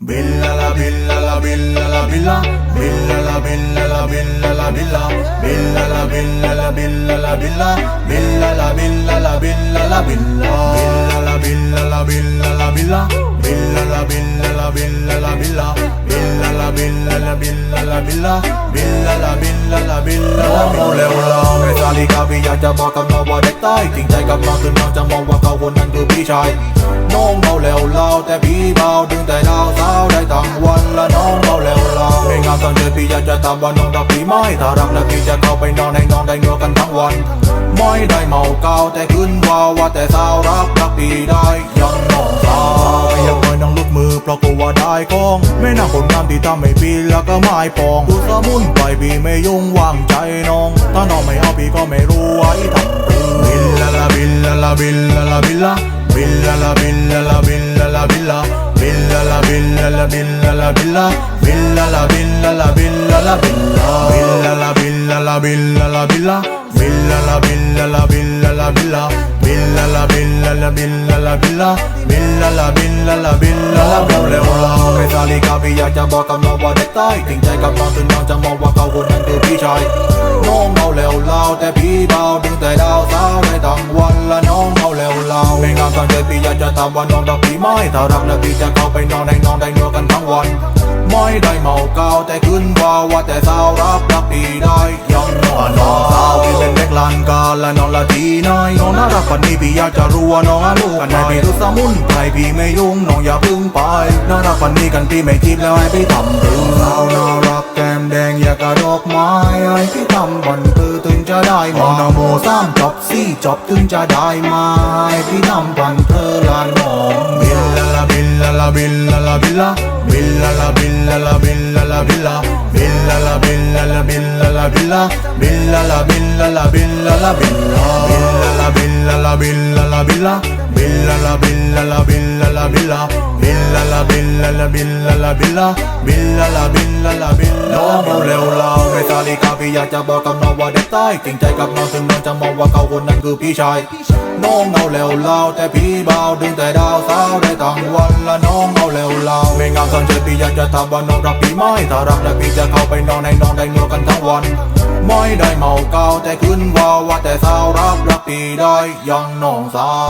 Billa la billa la billa la billa Billa la billa la billa la billa Billa la billa la billa la billa Billa la billa la billa la billa Billa la billa la billa la billa Billa la billa la billa la billa Billa la billa la billa la billa Billa la billa la billa la billa เร็วเราไม่สาลีกาพี่อยากจะบอกกับน้องว่าเด็กใต้จริงใจกับน้องคือน้องจะมองว่าเขาคนนั้นคือพี่ชายน้องเมาแล้วเล่าแต่พี่เบาดึงแต่ดาวสาวได้ อนเจอพี่อยากจะตามว่าน้องรักพี่ไหมถ้ารักแล้วพี่จะเข้าไปนอนให้น้องได้เงือกันทั้งวัน ไม่ได้เมาเกาแต่ขึ้นว่าว่าแต่สาวรักรักพี่ได้ยังน้องสาวไม่อยากปล่อยน้องลุกมือเพราะกลัวได้กองไม่น่าคนงามที่ทำให้พี่แล้วก็ไม่ปองดูสมุนไปพี่ไม่ยุ่งวางใจน้อง ถ้าน้องไม่เอาพี่ก็ไม่รู้ไว้ทำตัวบิลลาลาบิลลาลาบิลลาลาบิลลา Billa la billa la billa la billa Billa la billa la billa la billa Billa la billa la billa la billa Billa la billa la billa la billa Billa la billa la billa la billa Billa la billa la billa la billa Billa la billa la billa la billa Người ta đi cà vì ai chẳng bỏ cầm lâu và đếch tay Tình chạy cầm lòng từng nào chẳng mong và cầu hồn hành từ phía trái Nôn đầu lèo lao, te bí bao Đừng tay đau sao này tặng qua าไม่งามตอนเจอพี่อยากจะถามว่านองรักพี่ไหมถ้ารักแล้วพี่จะเข้าไปนอนให้น้องได้เนื้อกันทั้งวันไม่ได้เมาเกาแต่ขึ้นว่าว่าแต่สาวรักรักพี่ได้ยังน้องน้องสาวพี่เป็นเด็กลานกาและนองละทีน้อยน้องน่ารักปันนี้พี่อยากจะรู้ว่าน้องอาลูกกันไหนพี่รู้สมุนไพรพี่ไม่ยุ่งน้องอย่าพึ่งไปน่ารักปันนี้กันพี่ไม่จีบแล้วให้พี่ทำถึงสาวน่ารัก ยากกระดอกไม้ให้พี่ทำบันคือถึงจะได้มานาโมสามจบสี่จบถึงจะได้มาให้พี่ทำบันเธอลานหอมบิลลาลาบิลลาลาบิลลาลาบิลลาบิลลาลาบิลลาลาบิลลาลาบิลลาบิลลาลาบิลลาลาบิลลาลาบิลลาบิลลาลาบิลลาลาบิลลาลาบิลลาบิลลาลาบิลลาลาบิลลาลาบิลลา บิลลาลาบิลลาลาบิลลาลาบิลลาบิลลาลาบิลลาลาบิลลาลาบิลลาบิลลาลาบิลลาลาบิลลาน้องเมาเร็วเราไม่สาลีกาพี่อยากจะบอกกับน้องว่าเด็กใต้จริงใจกับน้องถึงน้องจะมองว่าเขาคนนั้นคือพี่ชายน้องเมาแล้วเล่าแต่พี่เบาดึงแต่ดาวสาวได้ทั้งวันละน้องเมาแล้วเล่าไม่งามตอนเจอพี่อยากจะถามว่าน้องรักพี่ไหมถ้ารักแล้วพี่จะเข้าไปนอนให้น้องได้เงือกันทั้งวันไม่ได้เมาเกาแต่ขึ้นว่าว่าแต่สา 比来样弄啥？